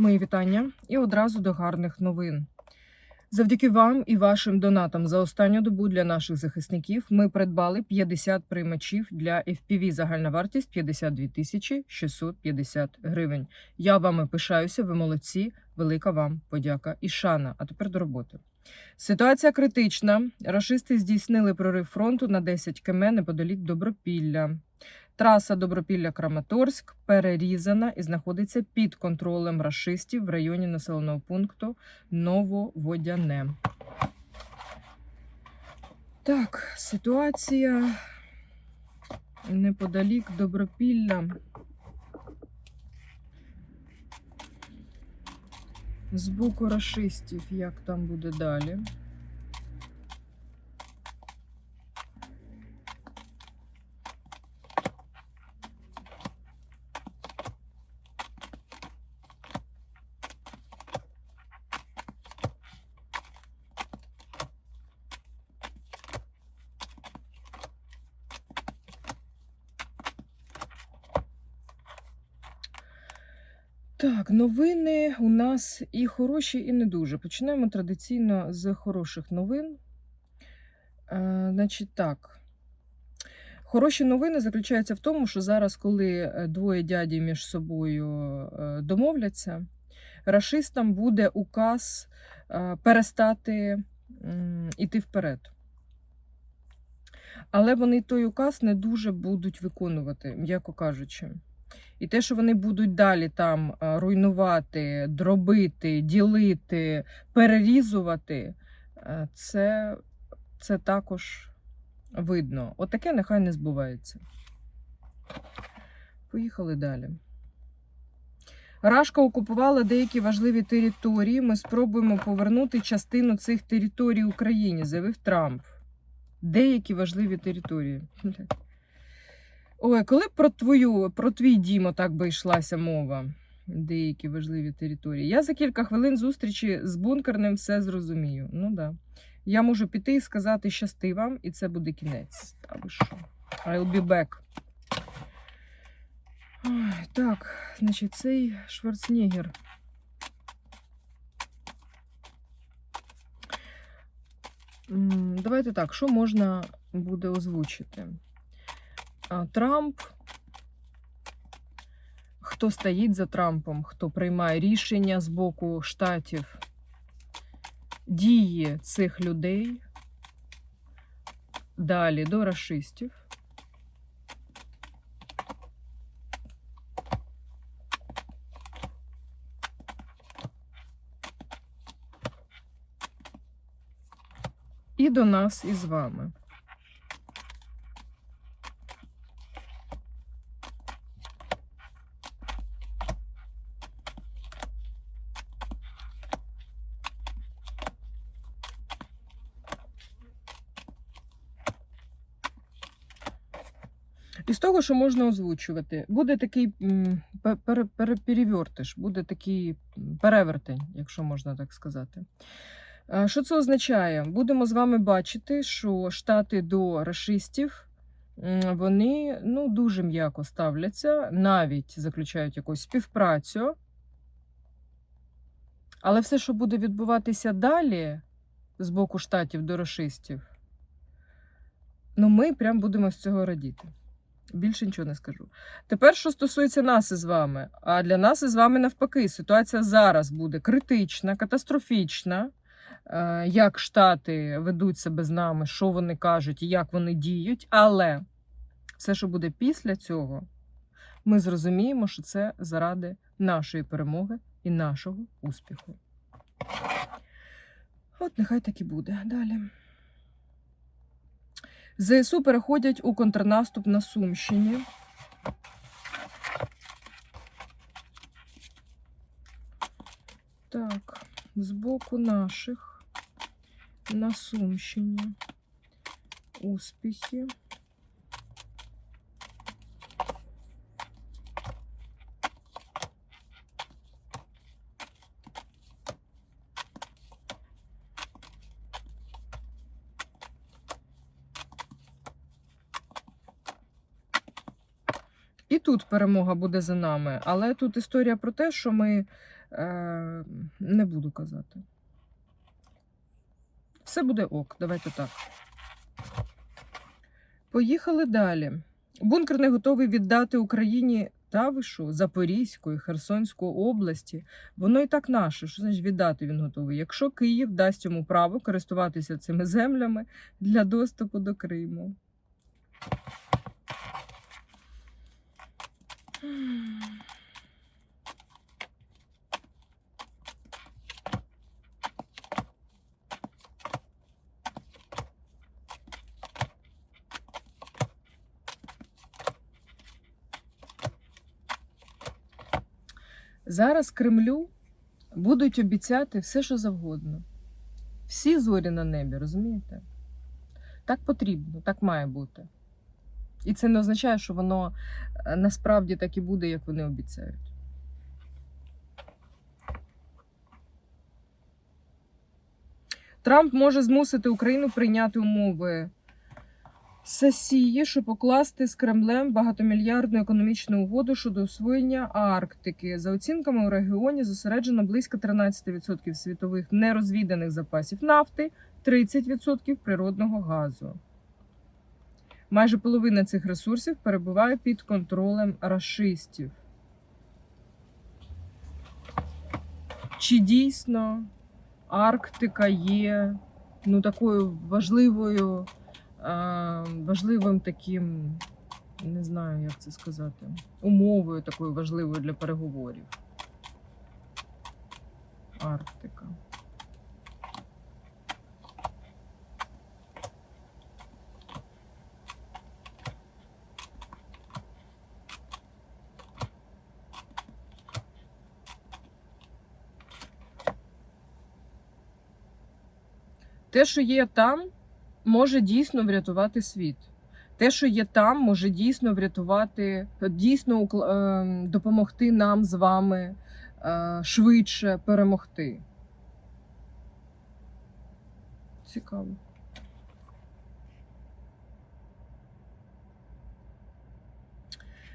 Мої вітання і одразу до гарних новин. Завдяки вам і вашим донатам за останню добу для наших захисників ми придбали 50 приймачів для FPV. Загальна вартість 52 тисячі 650 гривень. Я вами пишаюся, ви молодці. Велика вам подяка і шана. А тепер до роботи. Ситуація критична. Рашисти здійснили прорив фронту на 10 км неподалік Добропілля. Траса Добропілля-Краматорськ перерізана і знаходиться під контролем рашистів в районі населеного пункту Нововодяне. Так, ситуація неподалік Добропілля. З боку рашистів, як там буде далі. Так, новини у нас і хороші, і не дуже. Почнемо традиційно з хороших новин. Е, значить так. Хороші новини заключаються в тому, що зараз, коли е, двоє дяді між собою е, домовляться, рашистам буде указ е, перестати м, іти вперед. Але вони той указ не дуже будуть виконувати, м'яко кажучи. І те, що вони будуть далі там е, руйнувати, дробити, ділити, перерізувати, е, це, це також видно. Отаке нехай не збувається. Поїхали далі. Рашка окупувала деякі важливі території. Ми спробуємо повернути частину цих територій Україні, заявив Трамп. Деякі важливі території. Ой, коли б про твою, про твій дім так би йшлася мова, деякі важливі території. Я за кілька хвилин зустрічі з бункерним все зрозумію. Ну да. Я можу піти і сказати щасти вам, і це буде кінець. Та ви що? I'll be back. Ой, так, значить, цей Шварценеггер. Давайте так, що можна буде озвучити? Трамп, хто стоїть за Трампом, хто приймає рішення з боку штатів, дії цих людей далі до расистів. І до нас із вами. Із того, що можна озвучувати, буде такий пере- пере- перевертиш, буде такий перевертень, якщо можна так сказати. Що це означає? Будемо з вами бачити, що штати до расистів вони ну, дуже м'яко ставляться, навіть заключають якусь співпрацю. Але все, що буде відбуватися далі з боку штатів до расистів, ну ми прям будемо з цього радіти. Більше нічого не скажу. Тепер, що стосується нас із вами, а для нас із вами навпаки, ситуація зараз буде критична, катастрофічна. Е, Як Штати ведуть себе з нами, що вони кажуть і як вони діють. Але все, що буде після цього, ми зрозуміємо, що це заради нашої перемоги і нашого успіху. От нехай так і буде. Далі. ЗСУ переходять у контрнаступ на Сумщині. Так, з боку наших на Сумщині успіхи. І тут перемога буде за нами. Але тут історія про те, що ми Е, не буду казати. Все буде ок, давайте так. Поїхали далі. Бункер не готовий віддати Україні та ви що, Запорізьку і Херсонську області. Воно і так наше. Що значить віддати він готовий? Якщо Київ дасть йому право користуватися цими землями для доступу до Криму. Зараз Кремлю будуть обіцяти все, що завгодно. Всі зорі на небі, розумієте? Так потрібно, так має бути. І це не означає, що воно е, насправді так і буде, як вони обіцяють. Трамп може змусити Україну прийняти умови Сесії, щоб покласти з Кремлем багатомільярдну економічну угоду щодо освоєння Арктики. За оцінками у регіоні зосереджено близько 13% світових нерозвіданих запасів нафти, 30% природного газу. Майже половина цих ресурсів перебуває під контролем рашистів. Чи дійсно Арктика є ну, такою важливою? е, важливим таким, не знаю, як це сказати, умовою такою важливою для переговорів. Арктика. Те, що є там, може дійсно врятувати світ. Те, що є там, може дійсно врятувати, дійсно е, допомогти нам з вами е, швидше перемогти. Цікаво.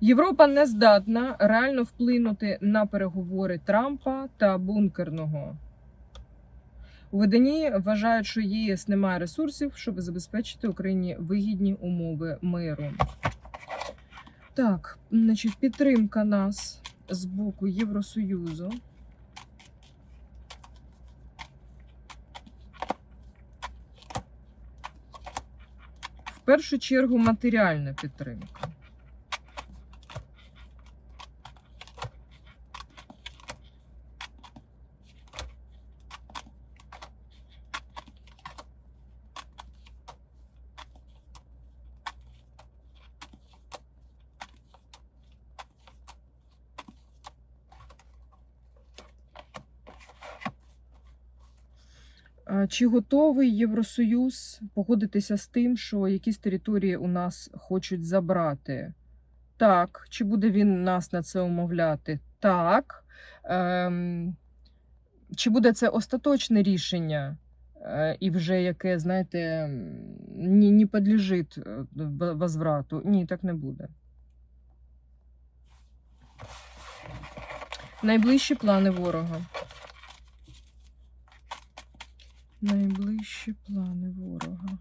Європа не здатна реально вплинути на переговори Трампа та бункерного. У виданні вважають, що ЄС не має ресурсів, щоб забезпечити Україні вигідні умови миру. Так, значить, підтримка нас з боку Євросоюзу. В першу чергу матеріальна підтримка. Чи готовий Євросоюз погодитися з тим, що якісь території у нас хочуть забрати? Так. Чи буде він нас на це умовляти? Так. Ем, чи буде це остаточне рішення? е, І вже яке, знаєте, не, не підлежить е, возврату? Ні, так не буде. Найближчі плани ворога. Найближчі плани ворога.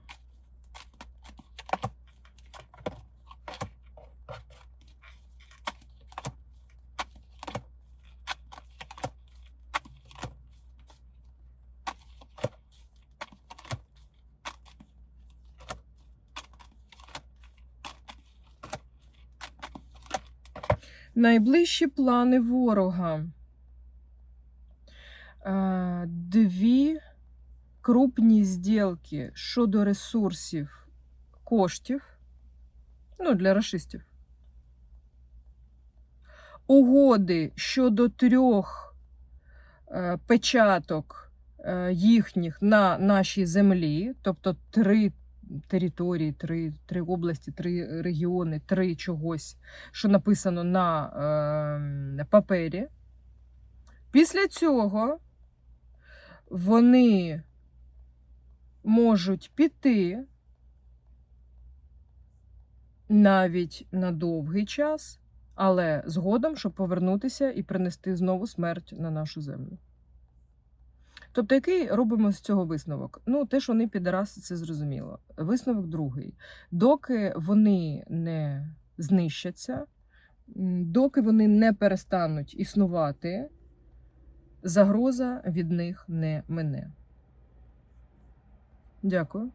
Найближчі плани ворога. Е, Дві крупні зділки щодо ресурсів коштів, ну, для расистів. Угоди щодо трьох е, печаток е, їхніх на нашій землі, тобто три території, три, три області, три регіони, три чогось, що написано на е, папері. Після цього вони можуть піти навіть на довгий час, але згодом, щоб повернутися і принести знову смерть на нашу землю. Тобто, який робимо з цього висновок? Ну, те, що вони підараси, це зрозуміло. Висновок другий. Доки вони не знищаться, доки вони не перестануть існувати, загроза від них не мине. Дякую.